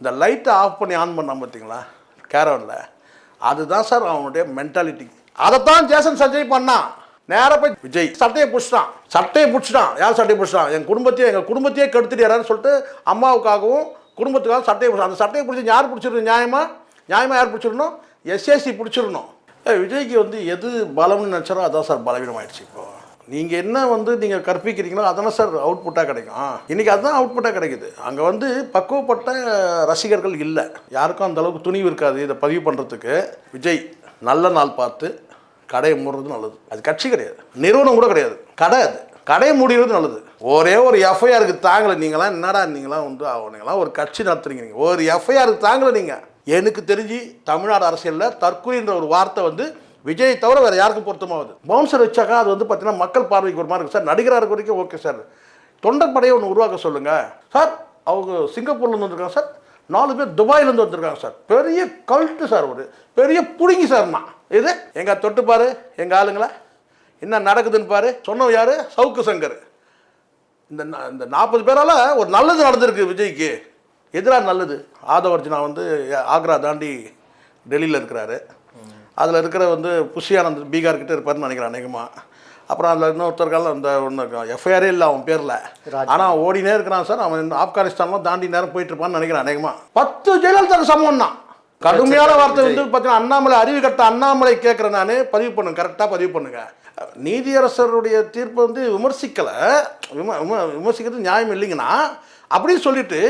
இந்த லைட்டை ஆஃப் பண்ணி ஆன் பண்ணான் பார்த்தீங்களா? கேரவனில் அதுதான் சார் அவனுடைய மென்டாலிட்டி அதைத்தான் ஜேசன் சஞ்சய் பண்ணான் நேராக போய் விஜய் சட்டையை பிடிச்சிட்டான். சட்டையை பிடிச்சிட்டான். யார் சட்டையை பிடிச்சிட்டான்? என் குடும்பத்தையே எங்கள் குடும்பத்தையே கெடுத்துட்டாருன்னு சொல்லிட்டு அம்மாவுக்காகவும் குடும்பத்துக்காகவும் சட்டையை பிடிச்சி அந்த சட்டையை பிடிச்சி யார் பிடிச்சிருந்தோம் நியாயமாக நியாயமாக யார் பிடிச்சிடணும்? எஸ்எஸ்சி பிடிச்சிடணும். ஏ, விஜய்க்கு வந்து எது பலம்னு நினச்சாரோ அதான் சார் பலவீனமாயிடுச்சு இப்போ. நீங்கள் என்ன வந்து நீங்கள் கற்பிக்கிறீங்களோ அதெல்லாம் சார் அவுட்புட்டாக கிடைக்கும். இன்றைக்கி அதுதான் அவுட்புட்டாக கிடைக்குது. அங்கே வந்து பக்குவப்பட்ட ரசிகர்கள் இல்லை. யாருக்கும் அந்த அளவுக்கு துணிவு இருக்காது இதை பதிவு பண்ணுறதுக்கு விஜய் நல்ல நாள் பார்த்து கடையை மூடுறது நல்லது. அது கட்சி கிடையாது. நிறுவனம் கூட கிடையாது. கடை அது. கடையை மூடிறது நல்லது. ஒரே ஒரு எஃப்ஐஆருக்கு தாங்கலை. நீங்களாம் என்னடா நீங்களாம் வந்து அவனுங்களாம் ஒரு கட்சி நடத்துறீங்க நீங்கள் ஒரு எஃப்ஐஆருக்கு தாங்கலை நீங்கள் எனக்கு தெரிஞ்சு தமிழ்நாடு அரசியலில் தற்கொலைன்ற ஒரு வார்த்தை வந்து விஜய் தவிர வேறு யாருக்கும் பொருத்தமாகுது. பவுன்சர் வச்சாக்கா அது வந்து பார்த்தீங்கன்னா மக்கள் பார்வைக்கு ஒரு மாதிரி இருக்கும். சார் நடிகராக இருக்க வரைக்கும் ஓகே சார். தொண்டர் படையை ஒன்று உருவாக்க சொல்லுங்கள் சார் அவங்க சிங்கப்பூர்லேருந்து வந்திருக்காங்க சார். நாலு பேர் துபாயிலேருந்து வந்திருக்காங்க சார். பெரிய கல்ட்டு சார் ஒரு பெரிய புடுங்கி சார் நான் இது எங்க தொட்டு எங்கள் ஆளுங்களா. என்ன நடக்குதுன்னு பாரு. சொன்னவன் யார்? சவுக்கு சங்கர். இந்த இந்த நாற்பது பேரால் ஒரு நல்லது நடந்திருக்கு விஜய்க்கு. எதிராக நல்லது? ஆதவர்ஜுனா வந்து ஆக்ரா தாண்டி டெல்லியில் இருக்கிறாரு. அதில் இருக்கிற வந்து புஷியானந்த் பீகார் கிட்ட இருப்பாருன்னு நினைக்கிறேன் அநேகமாக அப்புறம் அதில் இன்னொருத்தர்கள் அந்த ஒன்று எஃப்ஐஆரே இல்லை அவன் பேரில். ஆனால் ஓடினே இருக்கிறான் சார் அவன் இந்த ஆப்கானிஸ்தான்லாம் தாண்டி நேரம் போயிட்டு இருப்பான்னு நினைக்கிறேன் அநேகமாக பத்து ஜெயலலிதாக்கு சமம் தான் கடுமையான வார்த்தை வந்து பார்த்தீங்கன்னா அண்ணாமலை அறிவு கட்ட அண்ணாமலை கேட்குறேன் நான் பதிவு பண்ணுங்க கரெக்டாக பதிவு பண்ணுங்க. நீதியரசருடைய தீர்ப்பை வந்து விமர்சிக்கலை விம விம- விமர்சிக்கிறது நியாயம் இல்லைங்கன்னா அப்படின்னு சொல்லிட்டு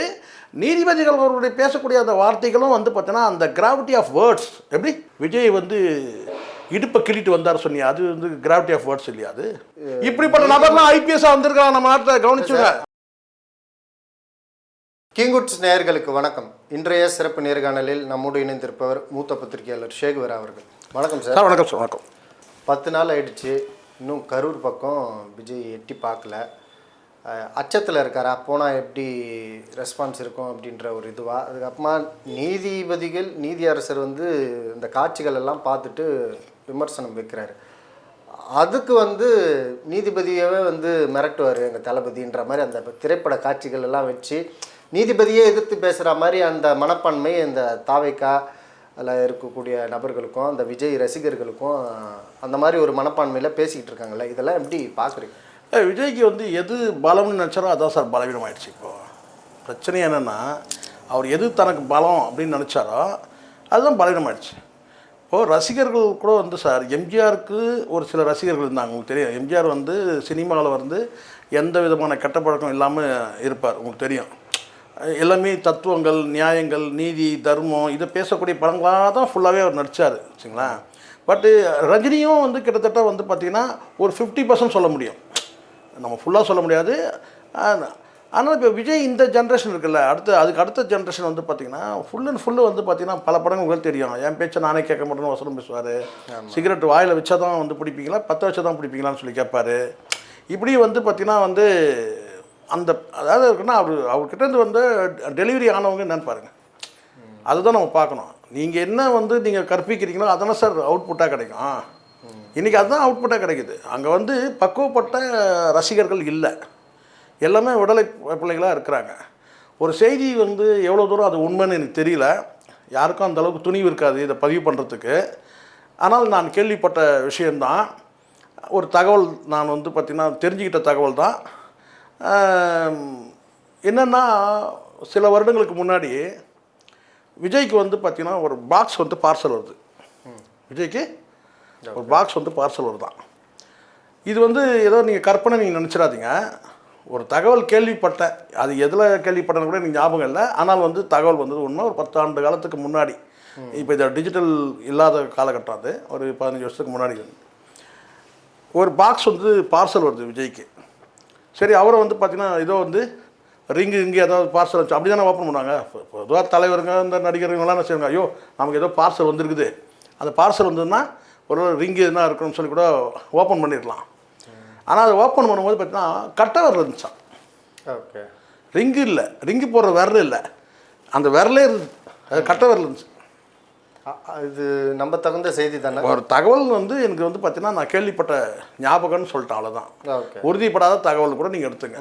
நீதிபதிகள் அவருடைய பேசக்கூடிய அந்த வார்த்தைகளும் வந்து பார்த்தீங்கன்னா அந்த கிராவிட்டி ஆஃப் வேர்ட்ஸ் எப்படி? விஜய் வந்து இடுப்பை கிள்ளிட்டு வந்தார் சொன்னியா? அது வந்து கிராவிட்டி ஆஃப் வேர்ட்ஸ் இல்லையா அது? இப்படிப்பட்ட நபர்லாம் ஐபிஎஸ்ஸாக வந்திருக்காங்க நம்ம நாட்டில் கவனிச்சுங்க கிங்குட்ஸ் நேயர்களுக்கு வணக்கம். இன்றைய சிறப்பு நேர்காணலில் நம்மோடு இணைந்திருப்பவர் மூத்த பத்திரிகையாளர் ஷேகுவர் அவர்கள். வணக்கம் சார். சார் வணக்கம் சார் வணக்கம். பத்து நாள் ஆயிடுச்சு. இன்னும் கரூர் பக்கம் விஜய் எட்டி பார்க்கல. அச்சத்தில் இருக்காரா? போனால் எப்படி ரெஸ்பான்ஸ் இருக்கும் அப்படின்ற ஒரு இதுவாக அதுக்கப்புறமா நீதிபதிகள் நீதியரசர் வந்து இந்த காட்சிகள் எல்லாம் பார்த்துட்டு விமர்சனம் வைக்கிறாரு. அதுக்கு வந்து நீதிபதியவே வந்து மிரட்டுவார் எங்கள் தளபதின்ற மாதிரி அந்த திரைப்பட காட்சிகள் எல்லாம் வச்சு நீதிபதியே எதிர்த்து பேசுகிற மாதிரி அந்த மனப்பான்மை இந்த தாவைக்கா அதில் இருக்கக்கூடிய நபர்களுக்கும் அந்த விஜய் ரசிகர்களுக்கும் அந்த மாதிரி ஒரு மனப்பான்மையில் பேசிக்கிட்டு இருக்காங்கல்ல? இதெல்லாம் எப்படி பார்க்குறீங்க விஜய்க்கு வந்து எது பலம்னு நினச்சாரோ அதான் சார் பலவீனம் ஆயிடுச்சு இப்போ. பிரச்சனை என்னென்னா அவர் எது தனக்கு பலம் அப்படின்னு நினச்சாரோ அதுதான் பலவீனம் ஆயிடுச்சு இப்போது ரசிகர்கள் கூட வந்து சார் எம்ஜிஆருக்கு ஒரு சில ரசிகர்கள் இருந்தாங்க உங்களுக்கு தெரியும். எம்ஜிஆர் வந்து சினிமாவில் வந்து எந்த விதமான கெட்ட பழக்கம் இல்லாமல் இருப்பார் உங்களுக்கு தெரியும். எல்லாமே தத்துவங்கள் நியாயங்கள் நீதி தர்மம் இதை பேசக்கூடிய படங்களாக தான் ஃபுல்லாகவே அவர் நடித்தார் வச்சுங்களா பட்டு ரஜினியும் வந்து கிட்டத்தட்ட வந்து பார்த்திங்கன்னா ஒரு ஃபிஃப்டி பர்சன்ட் சொல்ல முடியும். நம்ம ஃபுல்லாக சொல்ல முடியாது. ஆனால் இப்போ விஜய் இந்த ஜென்ரேஷன் இருக்குல்ல அடுத்து அதுக்கு அடுத்த ஜென்ரேஷன் வந்து பார்த்திங்கன்னா ஃபுல் அண்ட் ஃபுல்லு வந்து பார்த்திங்கன்னா பல படங்கள் உங்களுக்கு தெரியும். என் பேச்சை நானே கேட்க மாட்டேன்னு வசனம் பேசுவார். சிகரெட் வாயில் வச்சா தான் வந்து பிடிப்பீங்களா? பற்ற வச்சா தான் பிடிப்பீங்களான்னு சொல்லி கேட்பாரு. இப்படி வந்து பார்த்திங்கன்னா வந்து அந்த அதாவது இருக்குன்னா அவர் அவர்கிட்டேருந்து வந்து டெலிவரி ஆனவங்க என்னன்னு பாருங்கள் அதுதான் நம்ம பார்க்கணும். நீங்கள் என்ன வந்து நீங்கள் கற்பிக்கிறீங்களோ அதானே சார் அவுட்புட்டாக கிடைக்கும். இன்றைக்கி அதுதான் அவுட்புட்டாக கிடைக்குது. அங்கே வந்து பக்குவப்பட்ட ரசிகர்கள் இல்லை. எல்லாமே விடலை பிள்ளைகளாக இருக்கிறாங்க. ஒரு செய்தி வந்து எவ்வளோ தூரம் அது உண்மைன்னு எனக்கு தெரியல. யாருக்கும் அந்த அளவுக்கு துணிவு இருக்காது இதை பதிவு பண்ணுறதுக்கு ஆனால் நான் கேள்விப்பட்ட விஷயந்தான் ஒரு தகவல் நான் வந்து பார்த்திங்கன்னா தெரிஞ்சுக்கிட்ட தகவல் தான். என்னென்னா சில வருடங்களுக்கு முன்னாடி விஜய்க்கு வந்து பார்த்திங்கன்னா ஒரு பாக்ஸ் வந்து பார்சல் வருது. விஜய்க்கு ஒரு பாக்ஸ் வந்து பார்சல் வருதான் இது வந்து ஏதோ நீங்கள் கற்பனை நீங்கள் நினச்சிடாதீங்க. ஒரு தகவல் கேள்விப்பட்டேன் அது எதில் கேள்விப்பட்டேன்னு கூட எனக்கு ஞாபகம் இல்லை. ஆனால் வந்து தகவல் வந்தது உண்மை. ஒரு பத்தாண்டு காலத்துக்கு முன்னாடி. இப்போ இந்த டிஜிட்டல் இல்லாத காலகட்டம் அது. ஒரு பதினஞ்சு வருஷத்துக்கு முன்னாடி ஒரு பாக்ஸ் வந்து பார்சல் வருது விஜய்க்கு. சரி அவரை வந்து பார்த்தீங்கன்னா ஏதோ வந்து ரிங்கு இங்கே ஏதாவது பார்சல் வச்சு அப்படி தானே ஓப்பன் பண்ணாங்க பொதுவாக தலைவருங்க இந்த நடிகருங்களாம் என்ன செய்வாங்க? ஐயோ நமக்கு ஏதோ பார்சல் வந்திருக்குது. அந்த பார்சல் வந்ததுன்னா ஒரு ரிங்கு என்ன இருக்கணும்னு சொல்லி கூட ஓப்பன் பண்ணிடலாம். ஆனால் அதை ஓப்பன் பண்ணும்போது பார்த்தீங்கன்னா கட்டவர் இருந்துச்சான் ஓகே ரிங்கு இல்லை. ரிங்கு போடுற விரல் இல்லை. அந்த விரலே இருந்துச்சு அது கட்ட விரல் இருந்துச்சு. இது நம்ம தகுந்த செய்தி தானே? ஒரு தகவல் வந்து எனக்கு வந்து பார்த்தீங்கன்னா நான் கேள்விப்பட்ட ஞாபகம்னு சொல்லிட்டேன் அவ்வளோதான் உறுதிப்படாத தகவல் கூட நீங்கள் எடுத்துங்க.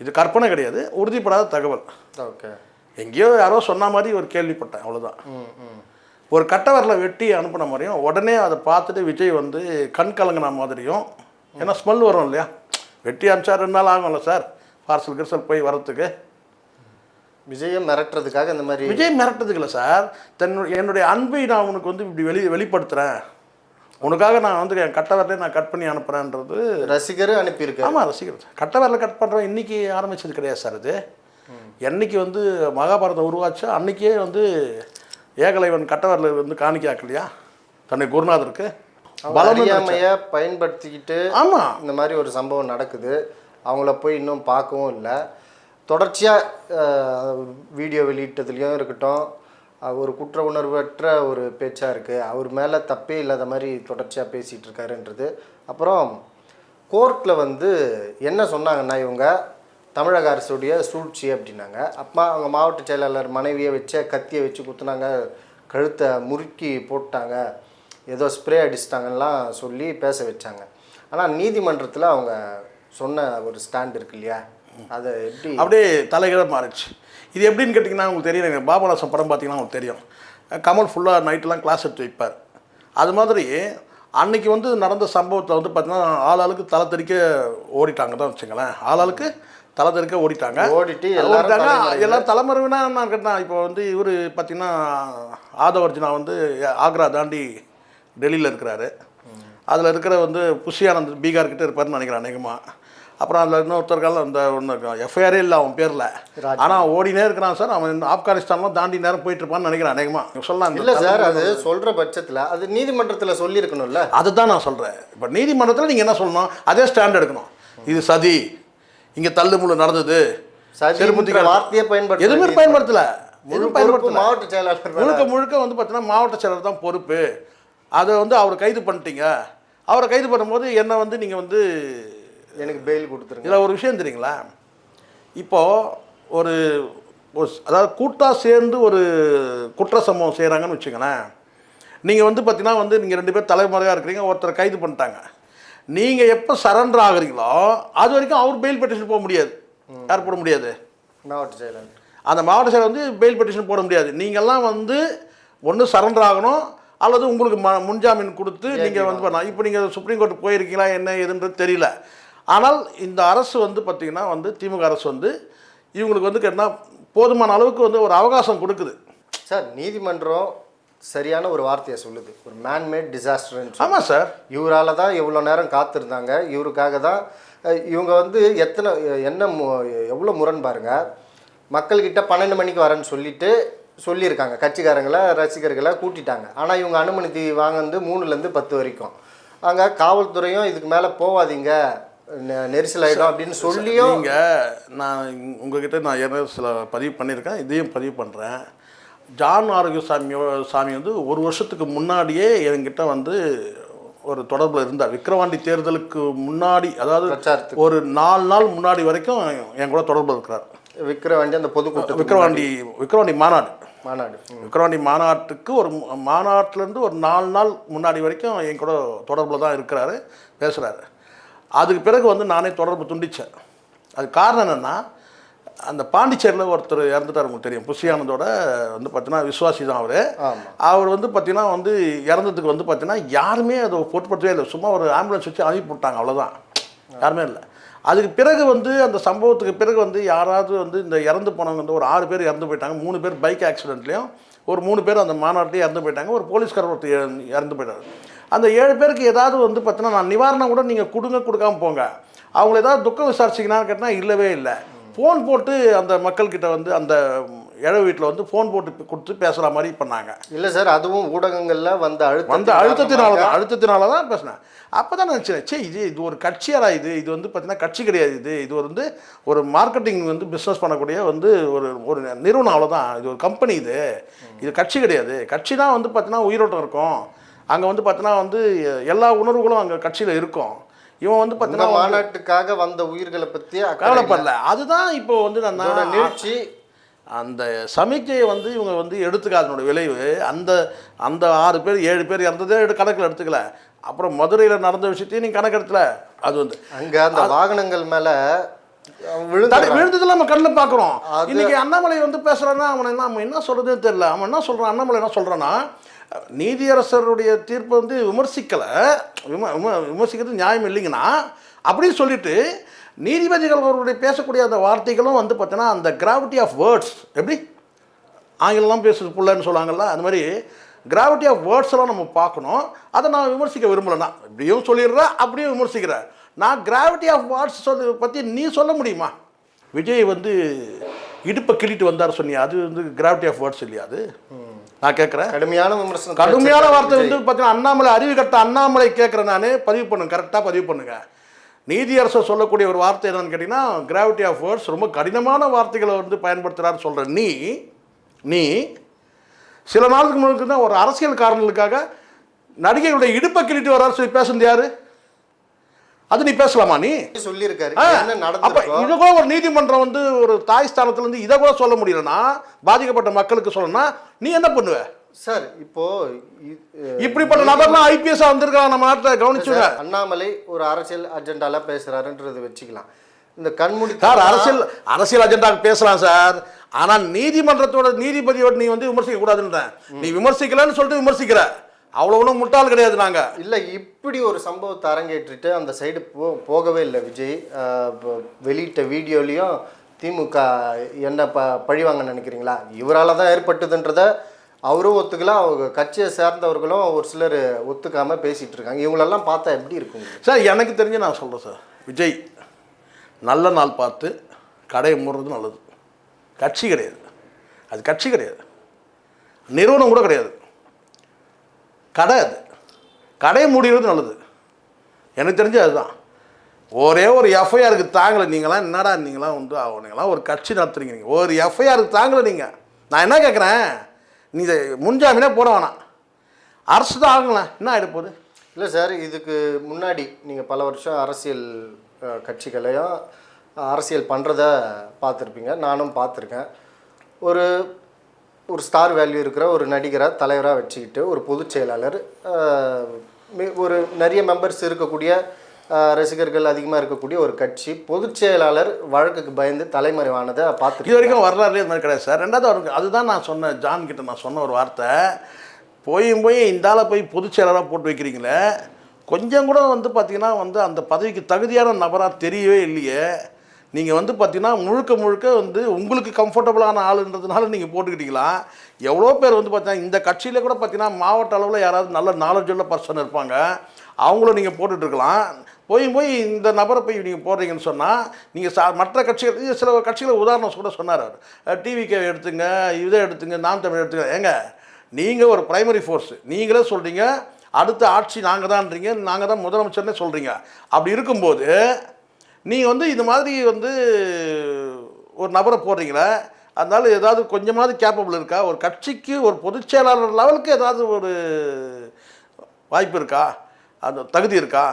இது கற்பனை கிடையாது. உறுதிப்படாத தகவல். ஓகே எங்கேயோ யாரோ சொன்ன மாதிரி ஒரு கேள்விப்பட்டேன் அவ்வளோதான் ம் ம். ஒரு கட்டவரில் வெட்டி அனுப்பின மாதிரியும் உடனே அதை பார்த்துட்டு விஜய் வந்து கண் கலங்கின மாதிரியும் ஏன்னா ஸ்மெல் வரும் இல்லையா? வெட்டி அனுப்பிச்சா ரெண்டு நாள் ஆகும்ல சார் பார்சல் கிர்சல் போய் வரத்துக்கு விஜயை மிரட்டுறதுக்காக இந்த மாதிரி விஜய் மிரட்டதுக்கு இல்லை சார் தன்னுடைய என்னுடைய அன்பை நான் உனக்கு வந்து இப்படி வெளி வெளிப்படுத்துகிறேன் உனக்காக நான் வந்து என் கட்டவரிலே நான் கட் பண்ணி அனுப்புகிறேன்றது ரசிகர் அனுப்பியிருக்காரு. ஆமாம் ரசிகர். கட்டவரில் கட் பண்ணுறோம் இன்றைக்கி ஆரம்பிச்சது கிடையாது சார் இது. என்னைக்கு வந்து மகாபாரதம் உருவாச்சோ அன்றைக்கே வந்து ஏகலைவன் கட்டவரில் வந்து காணிக்காக்கலையா தன்னை குருநாதருக்கு? பலம் அறியாமைய பயன்படுத்திக்கிட்டு ஆமாம் இந்த மாதிரி ஒரு சம்பவம் நடக்குது. அவங்கள போய் இன்னும் பார்க்கவும் இல்லை. தொடர்ச்சியாக வீடியோ வெளியிட்டதுலேயும் இருக்கட்டும் ஒரு குற்ற உணர்வற்ற ஒரு பேச்சாக இருக்குது அவர் மேலே தப்பே இல்லாத மாதிரி தொடர்ச்சியாக பேசிகிட்டு இருக்காருன்றது. அப்புறம் கோர்ட்டில் வந்து என்ன சொன்னாங்கன்னா இவங்க தமிழக அரசுடைய சூழ்ச்சி அப்படின்னாங்க. அப்பா அவங்க மாவட்ட செயலாளர் மனைவியை வச்ச கத்தியை வச்சு குத்துனாங்க. கழுத்தை முறுக்கி போட்டாங்க. ஏதோ ஸ்ப்ரே அடிச்சிட்டாங்கலாம் சொல்லி பேச வச்சாங்க. ஆனால் நீதிமன்றத்தில் அவங்க சொன்ன ஒரு ஸ்டாண்ட் இருக்கு இல்லையா? அதை எப்படி அப்படியே தலைகீழ மாறிச்சு இது எப்படின்னு கேட்டிங்கன்னா உங்களுக்கு தெரியும். எனக்கு பாபநாசம் படம் பார்த்தீங்கன்னா உங்களுக்கு தெரியும். கமல் ஃபுல்லாக நைட்டெலாம் கிளாஸ் எடுத்து வைப்பார். அது மாதிரி அன்னைக்கு வந்து நடந்த சம்பவத்தில் வந்து பார்த்தீங்கன்னா ஆளாளுக்கு தலை தெறிக்க ஓடிட்டாங்க தான் வச்சுங்களேன் ஆளாளுக்கு தலை தெறிக்க ஓடிட்டாங்க. ஓடிட்டு எல்லாரும் ஓடிட்டாங்க. எல்லாம் தலைமறைவுனா நான் கேட்டேன். இப்போ வந்து இவர் பார்த்தீங்கன்னா ஆதவர்ஜுனா வந்து ஆக்ரா தாண்டி டெல்லியில் இருக்கிறாரு. அதில் இருக்கிற வந்து புஷி ஆனந்த் பீகார் கிட்ட இருப்பாருன்னு நினைக்கிறேன் அநேகமாக அப்புறம் அதில் இன்னொருத்தர்கள் அந்த ஒன்று எஃப்ஐஆரே இல்லை அவன் பேரில். ஆனால் ஓடினே இருக்கிறான் சார். அவன் ஆப்கானிஸ்தான்லாம் தாண்டி நேரம் போயிட்டு இருப்பான்னு நினைக்கிறேன் அநேகமாக சொல்லலாம் இல்லை சார் அது சொல்கிற பட்சத்தில் அது நீதிமன்றத்தில் சொல்லியிருக்கணும்ல. அதுதான் நான் சொல்கிறேன் இப்போ நீதிமன்றத்தில் நீங்கள் என்ன சொல்லணும்? அதே ஸ்டாண்ட் எடுக்கணும். இது சதி இங்கே தள்ளுமுள்ளு நடந்தது. வார்த்தையை பயன்படுத்த எதுவுமே பயன்படுத்தல. முழு பயன்படுத்தல. மாவட்ட செயலாளர். முழுக்க முழுக்க வந்து பார்த்தீங்கன்னா மாவட்ட செயலர் தான் பொறுப்பு. அதை வந்து அவர் கைது பண்ணிட்டீங்க. அவரை கைது பண்ணும்போது என்னை வந்து நீங்கள் வந்து எனக்கு பெயில் கொடுத்துருங்க. இதில் ஒரு விஷயம் தெரியுங்களா? இப்போது ஒரு அதாவது கூட்டாக சேர்ந்து ஒரு குற்ற சம்பவம் செய்கிறாங்கன்னு வச்சுங்களேன் நீங்கள் வந்து பார்த்தீங்கன்னா வந்து நீங்கள் ரெண்டு பேர் தலைமுறையாக இருக்கிறீங்க ஒருத்தரை கைது பண்ணிட்டாங்க. நீங்கள் எப்போ சரண்டர் ஆகுறீங்களோ அது வரைக்கும் அவர் பெயில் பெட்டிஷன் போக முடியாது. யார் போட முடியாது? மாவட்ட செயலாளர் அந்த மாவட்ட செயலர் வந்து பெயில் பெட்டிஷன் போட முடியாது. நீங்கள்லாம் வந்து ஒன்று சரண்டர் ஆகணும் அல்லது உங்களுக்கு ம முன்ஜாமீன் கொடுத்து நீங்கள் வந்து பண்ணலாம். இப்போ நீங்கள் சுப்ரீம் கோர்ட் போயிருக்கீங்களா என்ன ஏதுன்றது தெரியல. ஆனால் இந்த அரசு வந்து பார்த்திங்கன்னா வந்து திமுக அரசு வந்து இவங்களுக்கு வந்து கேட்டால் போதுமான அளவுக்கு வந்து ஒரு அவகாசம் கொடுக்குது. சார் நீதிமன்றம் சரியான ஒரு வார்த்தையை சொல்லுது. ஒரு மேன்மேட் டிசாஸ்டர்னு ஆமாம் சார். இவரால தான் இவ்வளோ நேரம் காத்திருந்தாங்க. இவருக்காக தான் இவங்க வந்து எத்தனை என்ன மு- எவ்வளோ முரண் பாருங்க. மக்கள்கிட்ட பன்னெண்டு மணிக்கு வரேன்னு சொல்லிட்டு சொல்லியிருக்காங்க. கட்சிக்காரங்களை ரசிகர்களை கூட்டிட்டாங்க. ஆனால் இவங்க அனுமதி வாங்கினது மூணுலேருந்து பத்து வரைக்கும். அங்கே காவல்துறையும் இதுக்கு மேலே போவாதீங்க. நெ- நெரிசல் ஆகிடும் அப்படின்னு சொல்லியும் நீங்கள் நான் இங்க- உங்ககிட்ட நான் ஏற்கனவே சில பதிவு பண்ணியிருக்கேன். இதையும் பதிவு பண்ணுறேன் ஜான் ஆரோக்கியசாமி சாமி வந்து ஒரு வருஷத்துக்கு முன்னாடியே என்கிட்ட வந்து ஒரு தொடர்பில் இருந்தார். விக்கிரவாண்டி தேர்தலுக்கு முன்னாடி அதாவது ஒரு நாலு நாள் முன்னாடி வரைக்கும் என் கூட தொடர்பில் இருக்கிறார். விற்கிற வேண்டிய அந்த பொதுக்கூட்டத்துக்கு விக்கிரவாண்டி விக்கிரவாண்டி மாநாடு. மாநாடு. ம். விக்கிரவாண்டி மாநாட்டுக்கு ஒரு மாநாட்டிலேருந்து ஒரு நாலு நாள் முன்னாடி வரைக்கும் என் கூட தொடர்பில் தான் இருக்கிறாரு பேசுகிறாரு அதுக்கு பிறகு வந்து நானே தொடர்பு துண்டித்தேன் அது காரணம் என்னென்னா அந்த பாண்டிச்சேரியில் ஒருத்தர் இறந்துட்டார் உங்களுக்கு தெரியும். புஷியானந்தோட வந்து பார்த்தீங்கன்னா விசுவாசி தான் அவர். அவர் வந்து பார்த்தீங்கன்னா வந்து இறந்ததுக்கு வந்து பார்த்தீங்கன்னா யாருமே அதை பொருட்படுத்தவே இல்லை. சும்மா ஒரு ஆம்புலன்ஸ் வச்சு அனுப்பி விட்டாங்க அவ்வளோதான் யாருமே இல்லை. அதுக்கு பிறகு வந்து அந்த சம்பவத்துக்கு பிறகு வந்து யாராவது வந்து இந்த இறந்து போனவங்க வந்து ஒரு ஆறு பேர் இறந்து போயிட்டாங்க. மூணு பேர் பைக் ஆக்சிடென்ட்லேயும் ஒரு மூணு பேர் அந்த மாநாட்டிலே இறந்து போயிட்டாங்க. ஒரு போலீஸ்காரர் ஒருத்தர் இறந்து- போயிட்டார். அந்த ஏழு பேருக்கு ஏதாவது வந்து பார்த்தீங்கன்னா நான் நிவாரணம் கூட நீங்கள் கொடுங்க கொடுக்காம போங்க. அவங்கள ஏதாவது துக்கம் விசாரிச்சிங்கன்னு கேட்டால் இல்லவே இல்லை. ஃபோன் போட்டு அந்த மக்கள்கிட்ட வந்து அந்த இழ வீட்டில் வந்து ஃபோன் போட்டு கொடுத்து பேசுகிற மாதிரி பண்ணாங்க. இல்லை சார் அதுவும் ஊடகங்கள்ல வந்த அழுத்தம் வந்த அழுத்தத்தினால தான் அழுத்தத்தினால தான் பேசினேன். அப்போ தான் நினச்சேன் சே இது இது ஒரு கட்சியாரா இது? இது வந்து பார்த்தீங்கன்னா கட்சி கிடையாது இது. இது வந்து ஒரு மார்க்கெட்டிங் வந்து பிஸ்னஸ் பண்ணக்கூடிய வந்து ஒரு ஒரு நிறுவனம் அவ்வளோதான் இது ஒரு கம்பெனி இது. இது கட்சி கிடையாது. கட்சி தான் வந்து பார்த்தீங்கன்னா உயிரோட்டம் இருக்கும். அங்கே வந்து பார்த்தீங்கன்னா வந்து எல்லா உணர்வுகளும் அங்கே கட்சியில் இருக்கும். இவன் வந்து பார்த்தீங்கன்னா மாநாட்டுக்காக வந்த உயிர்களை இல்ல. கவலைப்படல. அதுதான் இப்போ வந்து நான் நீட்சி அந்த சமிக்கையை வந்து இவங்க வந்து எடுத்துக்காதனோட விளைவு. அந்த அந்த ஆறு பேர் ஏழு பேர் இறந்ததே எடு கணக்கில் எடுத்துக்கல. அப்புறம் மதுரையில் நடந்த விஷயத்தையும் நீங்கள் கணக்கு எடுத்துல அது வந்து அங்க அந்த வாகனங்கள் மேல விழுந்ததுல நம்ம கண்ணில் பார்க்குறோம் இன்னைக்கு அண்ணாமலை வந்து பேசுறான்னா அவனை என்ன அவன் என்ன சொல்றதுன்னு தெரியல. அவன் என்ன சொல்றான்? அண்ணாமலை என்ன சொல்றான்னா நீதியரசருடைய தீர்ப்பு வந்து விமர்சிக்கலை. விம விம- விமர்சிக்கிறது நியாயம் இல்லைங்கன்னா அப்படின்னு சொல்லிட்டு நீதிபதிகள் அவருடைய பேசக்கூடிய அந்த வார்த்தைகளும் வந்து பார்த்தீங்கன்னா அந்த கிராவிட்டி ஆஃப் வேர்ட்ஸ் எப்படி? ஆங்கிலம்லாம் பேசுறது பிள்ளைன்னு சொல்லுவாங்கல்ல அது மாதிரி கிராவிட்டி ஆஃப் வேர்ட்ஸ்லாம் நம்ம பார்க்கணும். அதை நான் விமர்சிக்க விரும்பலைண்ணா இப்படியும் சொல்லிடுறேன் அப்படியும் விமர்சிக்கிறேன் நான் கிராவிட்டி ஆஃப் வேர்ட்ஸ் சொல்ல பற்றி நீ சொல்ல முடியுமா? விஜய் வந்து இடுப்பை கிள்ளிட்டு வந்தார் சொன்னியா அது வந்து கிராவிட்டி ஆஃப் வேர்ட்ஸ் இல்லையா அது? நான் கேட்குறேன். கடுமையான விமர்சனம். கடுமையான வார்த்தை. வந்து பார்த்தீங்கன்னா அண்ணாமலை அறிவு கட்ட அண்ணாமலை கேட்குறேன் நான். பதிவு பண்ணுங்க கரெக்டாக பதிவு பண்ணுங்க. நீதியரசர் சொல்லக்கூடிய ஒரு வார்த்தை என்னன்னு கேட்டிங்கன்னா கிராவிட்டி ஆஃப் வேர்ட்ஸ் ரொம்ப கடினமான வார்த்தைகளை வந்து பயன்படுத்துகிறான்னு சொல்கிற நீ நீ சில நாளுக்கு முன்னாடி தான் ஒரு அரசியல் காரணங்களுக்காக நடிகையுடைய இடுப்பை கிள்ளிட்டு வராரு சொல்லி பேசுனது யாரு? அது நீ பேசலாமா நீ? சொல்லியிருக்காரு. அப்ப இதை கூட ஒரு நீதிமன்றம் வந்து ஒரு தாய் ஸ்தானத்துல இருந்து இதை கூட சொல்ல முடியலன்னா பாதிக்கப்பட்ட மக்களுக்கு சொல்லணும்னா நீ என்ன பண்ணுவ? சார் இப்போ இப்படிப்பட்ட நபர்லாம் ஐபிஎஸ் வந்திருக்கான் நம்ம நாட்டில் கவனிச்சுங்க. அண்ணாமலை ஒரு அரசியல் அஜெண்டால பேசுறாருன்றது வச்சுக்கலாம். இந்த கண்மூடி சார் அரசியல் அரசியல் அஜெண்டாக்கு பேசலாம் சார். ஆனால் நீதிமன்றத்தோட நீதிபதியோட நீ வந்து விமர்சிக்க கூடாதுன்ற நீ விமர்சிக்கலன்னு சொல்லிட்டு விமர்சிக்கிற. அவ்வளோ ஒன்றும் முட்டாள் கிடையாது நாங்க. இல்ல இப்படி ஒரு சம்பவத்தை அரங்கேற்றிட்டு அந்த சைடு போ போகவே இல்லை விஜய். வெளியிட்ட வீடியோலையும் திமுக என்ன ப பழிவாங்க நினைக்கிறீங்களா? இவரால தான் ஏற்பட்டதுன்றத அவரும் ஒத்துக்கல அவங்க கட்சியை சேர்ந்தவர்களும் ஒரு சிலர் ஒத்துக்காம பேசிட்டு இருக்காங்க. இவங்களெல்லாம் பார்த்தா எப்படி இருக்கும்? சார் எனக்கு தெரிஞ்சு நான் சொல்கிறேன் சார். விஜய் நல்ல நாள் பார்த்து கடையை மூடுறது நல்லது. கட்சி கிடையாது. அது கட்சி கிடையாது. நிறுவனம் கூட கிடையாது. கடை அது. கடையை மூடிடுறது நல்லது. எனக்கு தெரிஞ்சு அதுதான். ஒரே ஒரு எஃப்ஐஆருக்கு தாங்கலை. நீங்களாம் என்னடா நீங்களாம் வந்து அவனுங்களாம் ஒரு கட்சி நடத்துறீங்க. நீங்கள் ஒரு எஃப்ஐஆருக்கு தாங்கலை நீங்கள் நான் என்ன கேட்குறேன் நீ இதை முன்ஜாமீனே போட வேணாம். அரசு தான் ஆகுங்களேன் என்ன ஆகிட போகுது? இல்லை சார் இதுக்கு முன்னாடி நீங்கள் பல வருஷம் அரசியல் கட்சிகளையும் அரசியல் பண்ணுறத பார்த்துருப்பீங்க. நானும் பார்த்துருக்கேன். ஒரு ஒரு ஸ்டார் வேல்யூ இருக்கிற ஒரு நடிகரை தலைவராக வச்சுக்கிட்டு ஒரு பொதுச் செயலாளர் ஒரு நிறைய மெம்பர்ஸ் இருக்கக்கூடிய ரசிகர்கள் அதிகமாக இருக்கக்கூடிய ஒரு கட்சி. பொதுச் செயலாளர் வழக்குக்கு பயந்து தலைமறைவானதை இது பார்த்துருக்கீங்க வரைக்கும் வரலாறுலேயே இந்த மாதிரி கிடையாது சார். ரெண்டாவது அவருக்கு அதுதான் நான் சொன்னேன் ஜான் கிட்ட நான் சொன்ன ஒரு வார்த்தை. போயும் போய் இந்த ஆளை போய் பொதுச் செயலராக போட்டு வைக்கிறீங்களே கொஞ்சம் கூட வந்து பார்த்தீங்கன்னா வந்து அந்த பதவிக்கு தகுதியான நபராக தெரியவே இல்லையே. நீங்கள் வந்து பார்த்தீங்கன்னா முழுக்க முழுக்க வந்து உங்களுக்கு கம்ஃபர்டபுளான ஆளுன்றதுனால நீங்கள் போட்டுக்கிட்டீங்களா? எவ்வளோ பேர் வந்து பார்த்தீங்கன்னா இந்த கட்சியில் கூட பார்த்தீங்கன்னா மாவட்ட அளவில் யாராவது நல்ல நாலேஜ் உள்ள பர்சன் இருப்பாங்க. அவங்கள நீங்கள் போட்டுட்ருக்கலாம் போய் போய் இந்த நபரை போய் நீங்கள் போடுறீங்கன்னு சொன்னால் நீங்கள் சா மற்ற கட்சிகள் சில கட்சிகளை உதாரணம் கூட சொன்னார் அவர். டிவிகே எடுத்துங்க இதை எடுத்துங்க நாம் தமிழ் எடுத்துங்க. ஏங்க நீங்கள் ஒரு ப்ரைமரி ஃபோர்ஸு நீங்களே சொல்கிறீங்க அடுத்த ஆட்சி நாங்கள் தான்றீங்க நாங்கள் தான் முதலமைச்சர்னே சொல்கிறீங்க அப்படி இருக்கும்போது நீங்கள் வந்து இது மாதிரி வந்து ஒரு நபரை போடுறீங்களா அதனால ஏதாவது கொஞ்சமாவது கேப்பபிள் இருக்கா? ஒரு கட்சிக்கு ஒரு பொதுச் செயலாளர் லெவலுக்கு ஏதாவது ஒரு வாய்ப்பு இருக்கா? அந்த தகுதி இருக்கா?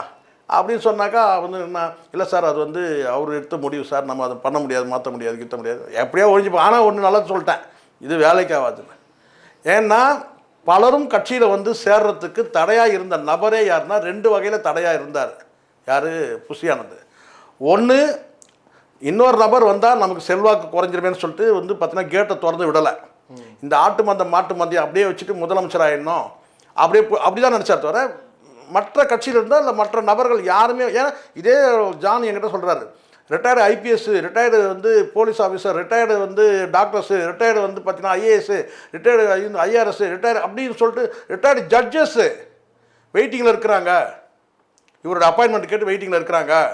அப்படின்னு சொன்னாக்கா வந்து என்ன இல்லை சார் அது வந்து அவர் எடுத்த முடிவு சார். நம்ம அதை பண்ண முடியாது மாற்ற முடியாது கிட்ட முடியாது. எப்படியோ ஒழிஞ்சு ஆனால் ஒன்று நல்லா சொல்லிட்டேன். இது வேலைக்கு ஆகாதுன்னு. ஏன்னா பலரும் கட்சியில் வந்து சேர்றதுக்கு தடையாக இருந்த நபரே யாருன்னா ரெண்டு வகையில் தடையாக இருந்தார். யார்? புஷியானது. ஒன்று இன்னொரு நபர் வந்தால் நமக்கு செல்வாக்கு குறைஞ்சிருமேன்னு சொல்லிட்டு வந்து பார்த்தீங்கன்னா கேட்டை திறந்து விடலை. இந்த ஆட்டு மந்தம் மாட்டு மந்தியம் அப்படியே வச்சுட்டு முதலமைச்சர் ஆயிடணும். அப்படியே போ- அப்படிதான் நினச்சார் தவிர மற்ற கட்சியில் இருந்தால் இல்லை மற்ற நபர்கள் யாருமே ஏன்னா இதே ஜான் என்கிட்ட சொல்கிறாரு ரிட்டையர்டு ஐபிஎஸ் ரிட்டையர்டு வந்து போலீஸ் ஆஃபீஸர் ரிட்டையர்டு வந்து டாக்டர்ஸு ரிட்டையர்டு வந்து பார்த்தீங்கன்னா ஐஏஎஸ் ரிட்டையர்டு ஐஆர்எஸ் ரிட்டையர்டு அப்படின்னு சொல்லிட்டு ரிட்டையர்டு ஜட்ஜஸ்ஸு வெயிட்டிங்கில் இருக்கிறாங்க. இவரோட அப்பாயின்மெண்ட் கேட்டு வெயிட்டிங்கில் இருக்கிறாங்க.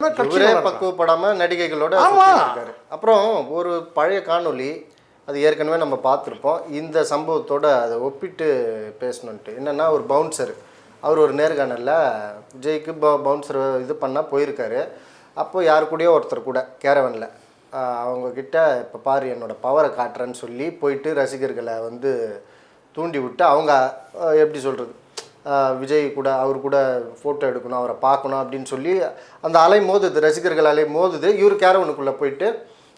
இவரே. பக்குவப்படாம நடிகைகளோட இருக்காரு. அப்புறம் ஒரு பழைய காணொளி அது ஏற்கனவே நம்ம பார்த்துருப்போம். இந்த சம்பவத்தோட அதை ஒப்பிட்டு பேசணுன்ட்டு என்னன்னா ஒரு பவுன்சர் அவர் ஒரு நேர்காணலில் விஜய்க்கு பவுன்சர் இது பண்ணால் போயிருக்காரு. அப்போ யார் கூடயோ ஒருத்தர் கூட கேரவனில் அவங்க கிட்ட இப்போ பாரு என்னோட பவரை காட்டுறேன்னு சொல்லி போயிட்டு ரசிகர்களை வந்து தூண்டி விட்டு அவங்க எப்படி சொல்கிறது விஜய் கூட அவர் கூட ஃபோட்டோ எடுக்கணும் அவரை பார்க்கணும் அப்படின்னு சொல்லி அந்த அலை மோதுது ரசிகர்கள் அலை மோதுது. இவர் கேரவனுக்குள்ளே போயிட்டு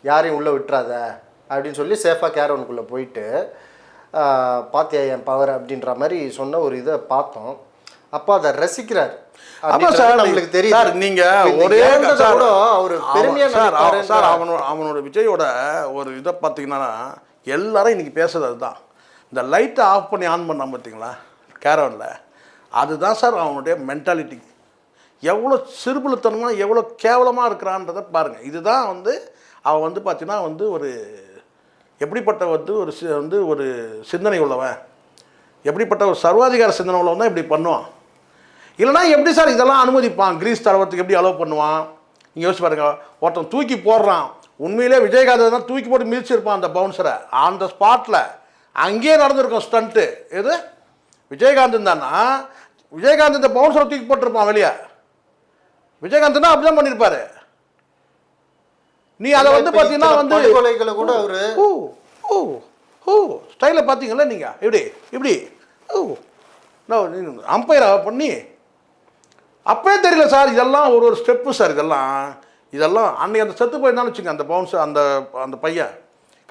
யாரையும் உள்ளே விட்டுறாத அப்படின்னு சொல்லி சேஃபாக கேரவனுக்குள்ளே போயிட்டு ஆஹ், பாத்தியா என் பவர் அப்படின்ற மாதிரி சொன்ன ஒரு இதை பார்த்தோம். அப்பா அதை ரசிக்கிறார் நம்மளுக்கு தெரியும் சார் நீங்க ஒரே கூட அவர் பெருமையா சார் சார் அவனோட அவனோட விஜயோட ஒரு இதை பார்த்தீங்கன்னா எல்லாரும் இன்னைக்கு பேசுறது அதுதான். இந்த லைட்டை ஆஃப் பண்ணி ஆன் பண்ணான் பார்த்தீங்களா? கேரவனில் அதுதான் சார் அவனுடைய மென்டாலிட்டி எவ்வளோ சிறுபுலத்தனமாக எவ்வளோ கேவலமாக இருக்கிறான்றதை பாருங்கள் இதுதான் வந்து அவன் வந்து பார்த்தீங்கன்னா வந்து ஒரு எப்படிப்பட்ட வந்து ஒரு சி- வந்து ஒரு சிந்தனை உள்ளவன். எப்படிப்பட்ட ஒரு சர்வாதிகார சிந்தனை உள்ளவன் தான் இப்படி பண்ணுவான். இல்லைனா எப்படி சார் இதெல்லாம் அனுமதிப்பான்? கிரீஸ் தடவத்துக்கு எப்படி அலோவ் பண்ணுவான்? நீங்கள் யோசிச்சு பாருங்கள் ஒருத்தன் தூக்கி போடுறான். உண்மையிலே விஜயகாந்த் தான் தூக்கி போட்டு மிதிச்சிருப்பான் அந்த பவுன்சரை ஆன் த ஸ்பாட்டில் அங்கேயே நடந்திருக்கும் ஸ்டண்ட்டு எது? விஜயகாந்த் தானா விஜயகாந்த் இந்த பவுன்சரை தூக்கி போட்டிருப்பான் வெளியே. விஜயகாந்த்னா அப்படி தான் பண்ணியிருப்பாரு. நீ அதை வந்து பார்த்தீங்கன்னா வந்து படுகொலைகளை கூட அவரு ஓ ஓ ஓ ஸ்டைலை பார்த்தீங்களா நீங்கள் இப்படி இப்படி ஓ நான் அம்பையரா பண்ணி. அப்பவே தெரியல சார் இதெல்லாம் ஒரு ஒரு ஸ்டெப்பு சார் இதெல்லாம். இதெல்லாம் அன்னைக்கு அந்த செத்து போயிருந்தான்னு வச்சுங்க அந்த பவுன்ஸ் அந்த அந்த பையன்.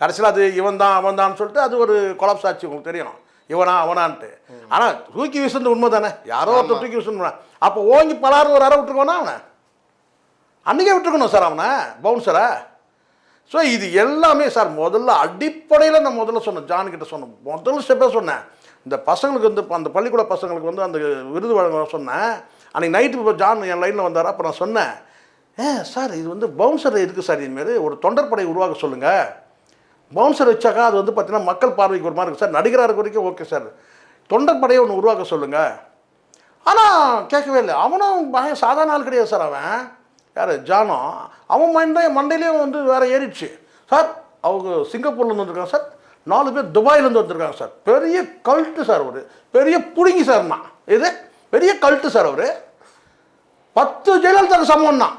கடைசியில் அது இவன் தான் அவன் தான் சொல்லிட்டு அது ஒரு கொலாப்ஸ் ஆச்சு உங்களுக்கு தெரியும். இவனா அவனான்ட்டு. ஆனால் தூக்கி வீசுறது உண்மை தானே? யாரோ ஒருத்தர் தூக்கி வீசணும் அப்போ ஓங்கி பலாறு ஒரு அரை விட்டுருக்கோனா அவனை? அன்றைக்கே விட்டுருக்கணும் சார் அவனை பவுன்சரை ஸோ இது எல்லாமே சார் முதல்ல அடிப்படையில் நான் முதல்ல சொன்னேன் ஜான் கிட்ட சொன்னேன் முதல் ஸ்டெப்பே சொன்னேன். இந்த பசங்களுக்கு வந்து அந்த பள்ளிக்கூட பசங்களுக்கு வந்து அந்த விருது வழங்க சொன்னேன். அன்றைக்கி நைட்டு இப்போ ஜான் என் லைனில் வந்தார் அப்போ நான் சொன்னேன் ஏ சார் இது வந்து பவுன்சர் இருக்குது சார் இதுமாரி ஒரு தொண்டற்படை உருவாக்க சொல்லுங்கள் பவுன்சர் வச்சாக்கா அது வந்து பார்த்தீங்கன்னா மக்கள் பார்வைக்கு ஒரு மாதிரி இருக்குது சார் நடிகராக இருக்க வரைக்கும் ஓகே சார். தொண்டற்படையை ஒன்று உருவாக்க சொல்லுங்கள் ஆனால் கேட்கவே இல்லை. அவனும் பய சாதாரண ஆள் கிடையாது சார் அவன். யார்? ஜானோ. அவன் மைண்ட் மண்டையிலையும் வந்து வேற ஏறிடுச்சு. சார் அவங்க சிங்கப்பூர்லேருந்து வந்திருக்காங்க சார். நாலு பேர் துபாயிலேருந்து வந்திருக்காங்க சார். பெரிய கல்ட்டு சார் அவர். பெரிய புடுங்கி சார் நான். இது? பெரிய கல்ட்டு சார் அவர். பத்து ஜெயலலிதாவுக்கு சமம் தான்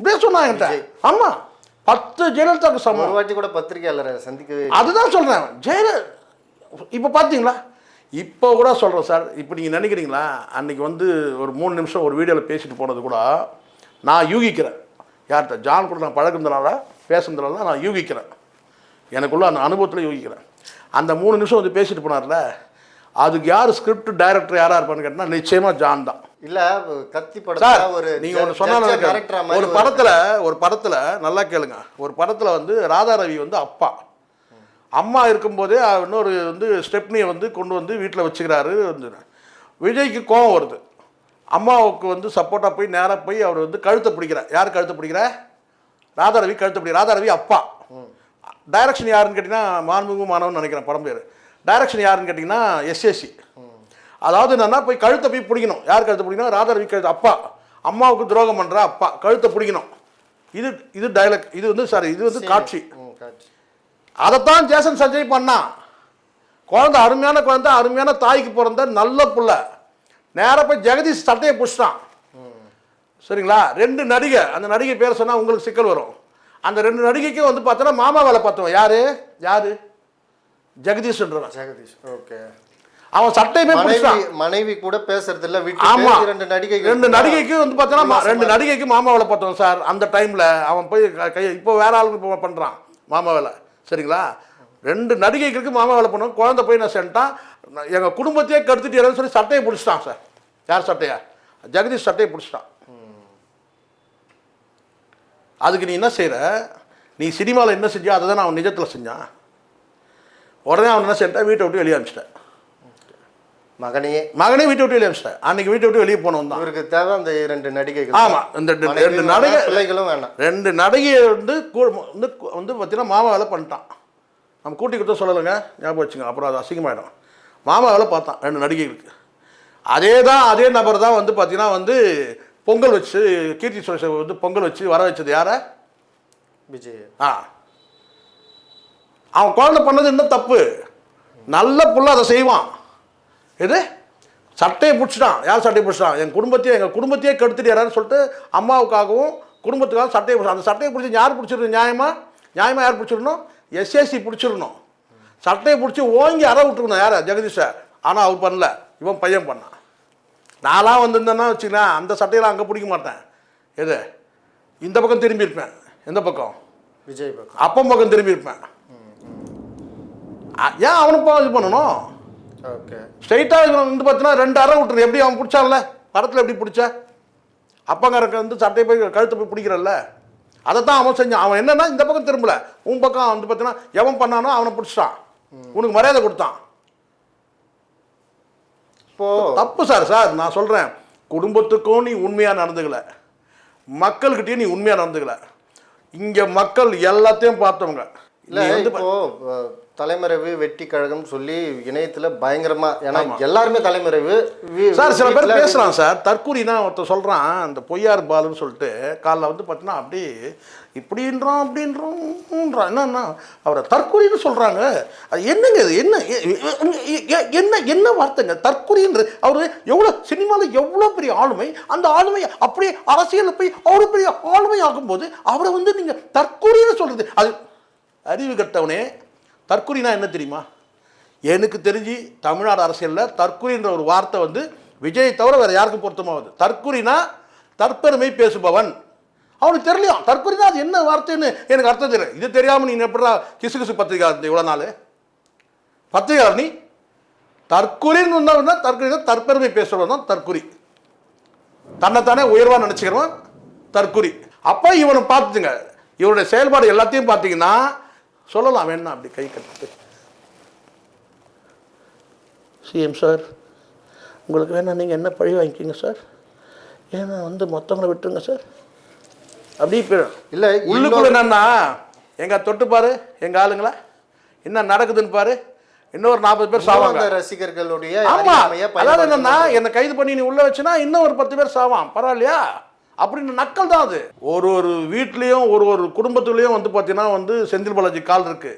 இப்படியே சொன்னாங்க ஆமாம் பத்து ஜெயலலிதாவுக்கு சமம். ஒரு வாட்டி கூட பத்திரிகையாளரை சந்திக்கவே அதுதான் சொல்கிறேன் ஜெயல இப்போ பார்த்தீங்களா இப்போ கூட சொல்கிறேன் சார். இப்போ நீங்கள் நினைக்கிறீங்களா? அன்றைக்கி வந்து ஒரு மூணு நிமிஷம் ஒரு வீடியோவில் பேசிட்டு போனது கூட நான் யூகிக்கிறேன். யார்கிட்ட? ஜான் கூட நான் பழகுனதுனால பேசுனதுனால நான் யூகிக்கிறேன். எனக்குள்ள அந்த அனுபவத்தில் யூகிக்கிறேன். அந்த மூணு நிமிஷம் வந்து பேசிட்டு போனார்ல அதுக்கு யார் ஸ்கிரிப்ட் டைரக்டர் யாராக இருப்பான்னு கேட்டால் நிச்சயமாக ஜான் தான். இல்ல கத்தி படத்துல ஒரு நீங்க ஒன்று சொன்னா கேரக்டர் ஒரு படத்துல ஒரு படத்துல நல்லா கேளுங்க. ஒரு படத்துல வந்து ராதா ரவி வந்து அப்பா. அம்மா இருக்கும்போதே இன்னொரு வந்து ஸ்டெப்னியை வந்து கொண்டு வந்து வீட்டில் வச்சுக்கிறாரு வந்து. விஜய்க்கு கோவம் வருது. அம்மாவுக்கு வந்து சப்போர்ட்டாக போய் நேராக போய் அவர் வந்து கழுத்தை பிடிக்கிறார். யார் கழுத்தை பிடிக்கிற? ராதா ரவி கழுத்தை பிடிக்கிற ராதா ரவி அப்பா. டைரக்ஷன் யாருன்னு கேட்டிங்கன்னா மாண்புமிகு மாணவன் நினைக்கிறேன் படம் பேர். டைரக்ஷன் யாருன்னு கேட்டிங்கன்னா எஸ்எஸ்சி அதாவது என்னன்னா போய் கழுத்தை போய் பிடிக்கணும். யார் கழுத்தை பிடிக்கணும் ராதா ரவி கழுத்து அப்பா. அம்மாவுக்கு துரோகம் பண்ணுற அப்பா. கழுத்தை பிடிக்கணும். இது இது டைலாக் இது வந்து சாரி இது வந்து காட்சி. அதைத்தான் ஜேசன் சஞ்சய் பண்ணான் குழந்தை அருமையான குழந்தை அருமையான தாய்க்கு பிறந்த நல்ல புள்ள. நேராக போய் ஜெகதீஷ் சட்டையை புடிச்சிட்டான். சரிங்களா? ரெண்டு நடிகை. அந்த நடிகை பேர் சொன்னால் உங்களுக்கு சிக்கல் வரும். அந்த ரெண்டு நடிகைக்கும் வந்து பார்த்தோன்னா மாமா வேலை பார்த்தவன் யாரு? யாரு? ஜெகதீஷ்ன்றவன் ஜெகதீஷ் ஓகே. அவன் சட்டையுமே மனைவி பிடிச்சிட்டான். மனைவி கூட பேசுறது இல்ல ஆமா. ரெண்டு நடிகைகள் ரெண்டு நடிகைக்கு வந்து பார்த்தோன்னா ரெண்டு நடிகைக்கு மாமா வேலை பார்த்தோம் சார். அந்த டைமில் அவன் போய் க- இப்போ வேற ஆளுங்க பண்ணுறான் மாமா வேலை சரிங்களா? ரெண்டு நடிகைகளுக்கு மாமா வேலை பண்ணுவோம் குழந்தை போய் நான் சென்ட்டான் எங்கள் குடும்பத்தையே கெடுத்துட்டு சொல்லி சட்டையை பிடிச்சிட்டான் சார். யார் சட்டையா? ஜெகதீஷ் சட்டையை பிடிச்சிட்டான். அதுக்கு நீ என்ன செய்கிற நீ சினிமாவில் என்ன செஞ்சியோ அதை தான் அவன் நிஜத்தில் செஞ்சான். உடனே அவன் என்ன செஞ்சிட்டான் வீட்டை விட்டு வெளியே அனுப்பிச்சிட்டேன். மகனையே. மகனே வீட்டை விட்டு வெளியே அனுப்பிச்சிட்டேன். அன்னைக்கு வீட்டை விட்டு வெளியே போனவன் தான் இவருக்கு தேவை அந்த ரெண்டு நடிகைகள். ஆமா இந்த ரெண்டு- ரெண்டு நடிகை பிள்ளைகளும் வேணாம். ரெண்டு நடிகையை வந்து வந்து வந்து பார்த்தீங்கன்னா மாமா வேலை பண்ணிட்டான். நம்ம கூட்டி கொடுத்தா சொல்லலைங்க. ஞாபகம் வச்சுங்க அப்புறம் அது அசிங்கமாயிடும். மாமா வேலை பார்த்தான் ரெண்டு நடிகைகளுக்கு. அதே தான் அதே நபர் தான் வந்து பார்த்தீங்கன்னா வந்து பொங்கல் வச்சு கீர்த்தி சுரேஷை வந்து பொங்கல் வச்சு வர வச்சது யாரை? விஜய். ஆ அவன் குழந்தை பண்ணது இன்னும் தப்பு? நல்ல புள்ள அதை செய்வான். எது? சட்டையை பிடிச்சிட்டான். யார் சட்டையை பிடிச்சிட்டான்? என் குடும்பத்தையே எங்கள் குடும்பத்தையே கெடுத்துட்டு யாரான்னு சொல்லிட்டு அம்மாவுக்காகவும் குடும்பத்துக்காகவும் சட்டையை பிடிச்சி அந்த சட்டையை பிடிச்சி யார் பிடிச்சிருக்கணும்? நியாயமா? நியாயமாக யார் பிடிச்சிருக்கணும்? எஸ்எஸ்சி பிடிச்சிருக்கணும். சட்டையை பிடிச்சி ஓங்கி அற விட்டுருக்கணும் யார்? ஜெகதீஷை ஆனால் அவர் பண்ணல. இவன் பையன் பண்ணான் நான்லாம் வந்திருந்தேன்னா வச்சுக்கலாம் அந்த சட்டையெல்லாம் அங்கே பிடிக்க மாட்டேன். எது? இந்த பக்கம் திரும்பி இருப்பேன். எந்த பக்கம்? விஜய் பக்கம். அப்பம் பக்கம் திரும்பி இருப்பேன். அ- ஏன் அவனுப்பா இது பண்ணணும்? ஓகே. ஸ்ட்ரைட்டாக வந்து பார்த்தீங்கன்னா ரெண்டு அரை விட்டுரு. எப்படி அவன் பிடிச்சான்ல? படத்தில் எப்படி பிடிச்ச? அப்பங்காரக்க வந்து சட்டையை போய் கழுத்தை போய் பிடிக்கிறல்ல. அதை தான் அவன் செஞ்சான் அவன் என்னன்னா இந்த பக்கம் திரும்பல. உன் பக்கம் வந்து பார்த்தீங்கன்னா எவன் பண்ணானோ அவனை பிடிச்சிட்டான். உனக்கு மரியாதை கொடுத்தான். இப்போ தப்பு சார் சார் நான் சொல்கிறேன் குடும்பத்துக்கும் நீ உண்மையாக நடந்துக்கல. மக்கள்கிட்டயும் நீ உண்மையாக நடந்துக்கல. இங்கே மக்கள் எல்லாத்தையும் பார்த்தவங்க. இல்ல இப்போ தலைமறைவு வெட்டி கழகம் சொல்லி இணையத்துல பயங்கரமா ஏன்னா எல்லாருமே தலைமறைவு. சார் சில பேர் பேசுகிறான் சார். தற்கூரினா ஒருத்தர் சொல்கிறான் அந்த பொய்யார் பாலுன்னு சொல்லிட்டு காலைல வந்து பார்த்தீங்கன்னா அப்படியே இப்படின்றான் அப்படின்றான் என்னன்னா அவரை தற்கூரின்னு சொல்கிறாங்க அது என்னங்க இது? என்ன என்ன என்ன வார்த்தைங்க? தற்கூரின்ற அவர் எவ்வளோ சினிமாவில் எவ்வளோ பெரிய ஆளுமை அந்த ஆளுமை அப்படியே அரசியலில் போய் அவ்வளோ பெரிய ஆளுமை ஆகும்போது அவரை வந்து நீங்கள் தற்கூரின்னு சொல்கிறது அது அறிவு கட்டவனே தற்கொலைனா என்ன தெரியுமா? எனக்கு தெரிஞ்சு தமிழ்நாடு அரசியலில் தற்குறின்ற ஒரு வார்த்தை வந்து விஜயை தவிர வேறு யாருக்கும் பொருத்தமாகுது. தற்கொலைனா தற்பெருமை பேசுபவன். அவனுக்கு தெரியலையாம் தற்குறினா அது என்ன வார்த்தைன்னு எனக்கு அர்த்தம் தெரியல. இது தெரியாமல் நீ எப்படா கிசு கிசு பத்திரிகை இவ்வளோ நாள். பத்திரிகை நீ? தற்குறின்னு வந்தவன் தான் தான் தற்பெருமை பேசுகிறவன் தான் தற்குறி தன்னைத்தானே உயர்வாக நினச்சிக்கிறவன் தற்குறி அப்போ இவனை பார்த்துங்க இவனுடைய செயல்பாடு எல்லாத்தையும் பார்த்தீங்கன்னா சொல்லலாம் வேணா அப்படி கை கட்டிட்டு சிஎம் சார் உங்களுக்கு வேணா நீங்கள் என்ன பழி வாங்கிக்கிங்க சார்? ஏன்னா வந்து மொத்தங்களை விட்டுருங்க சார். அப்படி போயிடும் இல்ல உள்ளுக்குள்ள என்னன்னா எங்க தொட்டு பாரு எங்க ஆளுங்களா? என்ன நடக்குதுன்னு பாரு. இன்னொரு நாற்பது பேர் சாவாங்க. ரசிகர்களுடைய அதாவது என்னன்னா என்னை கைது பண்ணி நீ உள்ள வச்சுனா இன்னும் ஒரு பத்து பேர் சாவான் பரவாயில்லையா? அப்படின்னு நக்கல் தான் அது. ஒரு ஒரு வீட்லேயும் ஒரு ஒரு குடும்பத்துலேயும் வந்து பார்த்தீங்கன்னா வந்து செந்தில் பாலாஜி கால் இருக்கு.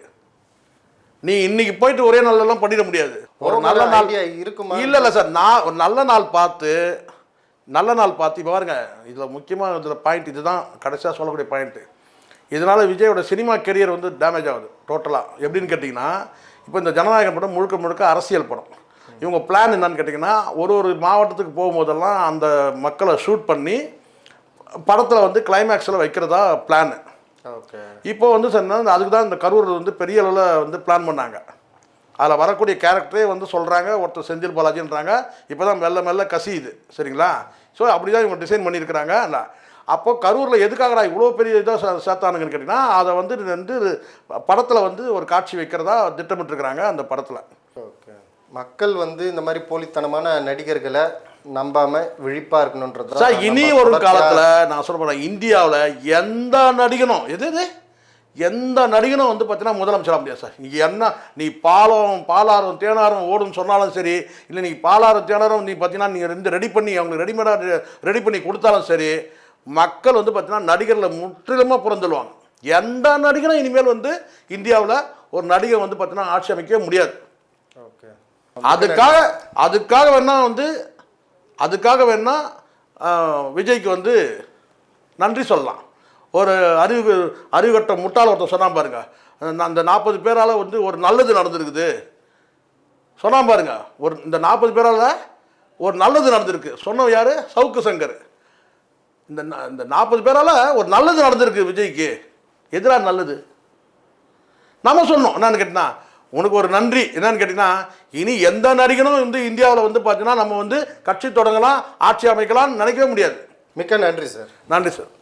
நீ இன்னைக்கு போயிட்டு ஒரே நாள்லாம் பண்ணிட முடியாது. ஒரு நல்ல நாள் இருக்குமா? இல்ல இல்ல சார் நான் ஒரு நல்ல நாள் பார்த்து நல்ல நாள் பார்த்து இப்போ பாருங்க இதில் முக்கியமாக இதில் பாயிண்ட் இதுதான் கடைசியாக சொல்லக்கூடிய பாயிண்ட்டு இதனால் விஜயோட சினிமா கெரியர் வந்து டேமேஜ் ஆகுது டோட்டலாக எப்படின்னு கேட்டிங்கன்னா இப்போ இந்த ஜனநாயகம் படம் முழுக்க முழுக்க அரசியல் படம். இவங்க பிளான் என்னன்னு கேட்டிங்கன்னா ஒரு ஒரு மாவட்டத்துக்கு போகும்போதெல்லாம் அந்த மக்களை ஷூட் பண்ணி படத்தில் வந்து கிளைமேக்ஸில் வைக்கிறதா பிளான் ஓகே. இப்போ வந்து சொன்னா அதுக்கு தான் இந்த கரூர் வந்து பெரிய அளவில் வந்து பிளான் பண்ணாங்க. அதில் வரக்கூடிய கேரக்டரே வந்து சொல்கிறாங்க ஒருத்தர் செந்தில் பாலாஜின்றாங்க. இப்போ தான் மெல்ல மெல்ல கசியுது சரிங்களா? ஸோ அப்படி தான் இவங்க டிசைன் பண்ணியிருக்கிறாங்க. இல்ல அப்போ கரூரில் எதுக்காகடா இவ்வளோ பெரிய இதாக சேர்த்தானுங்கன்னு கேட்டிங்கன்னா அதை வந்து வந்து படத்தில் வந்து ஒரு காட்சி வைக்கிறதா திட்டமிட்டிருக்கிறாங்க அந்த படத்தில். ஓகே. மக்கள் வந்து இந்த மாதிரி போலித்தனமான நடிகர்களை நம்பாம விழிப்பா இருக்கணுன்றது சார் இனி ஒரு காலத்தில் நான் சொல்ல போகிறேன் இந்தியாவில் எந்த நடிகனும் எது இது எந்த நடிகனும் வந்து பார்த்தீங்கன்னா முதலமைச்சராக முடியாது சார். இங்கே என்ன நீ பாலம் பாலாரம் தேனாரம் ஓடுன்னு சொன்னாலும் சரி இல்லை நீ பாலாரம் தேனாரம் நீ பார்த்தீங்கன்னா நீங்கள் ரெண்டு ரெடி பண்ணி அவங்களுக்கு ரெடிமேடாக ரெடி பண்ணி கொடுத்தாலும் சரி மக்கள் வந்து பார்த்தீங்கன்னா நடிகர்களை முற்றிலுமாக புறந்துடுவாங்க எந்த நடிகனும் இனிமேல் வந்து இந்தியாவில் ஒரு நடிகர் வந்து பார்த்தீங்கன்னா ஆட்சி அமைக்கவே முடியாது. ஓகே. அதுக்காக அதுக்காக வேணா வந்து அதுக்காக வேணா விஜய்க்கு வந்து நன்றி சொல்லலாம். ஒரு அறிவு அறிவுகட்ட முட்டாள் ஒருத்தர் சொன்னான் பாருங்கள் அந்த- நாற்பது பேரால் வந்து ஒரு நல்லது நடந்திருக்குது. சொன்னான் பாருங்க. ஒரு இந்த நாற்பது பேரால் ஒரு நல்லது நடந்திருக்கு. சொன்னவன் யார்? சவுக்கு சங்கர். இந்த இந்த நாற்பது பேரால் ஒரு நல்லது நடந்திருக்கு விஜய்க்கு. எதிராக நல்லது. நம்ம சொன்னோம். என்னன்னு கேட்டினா உனக்கு ஒரு நன்றி. என்னன்னு கேட்டிங்கன்னா இனி எந்த நடிகனும் வந்து இந்தியாவில் வந்து பார்த்தீங்கன்னா நம்ம வந்து கட்சி தொடங்கலாம் ஆட்சி அமைக்கலாம்னு நினைக்கவே முடியாது. மிக்க நன்றி சார். நன்றி சார்.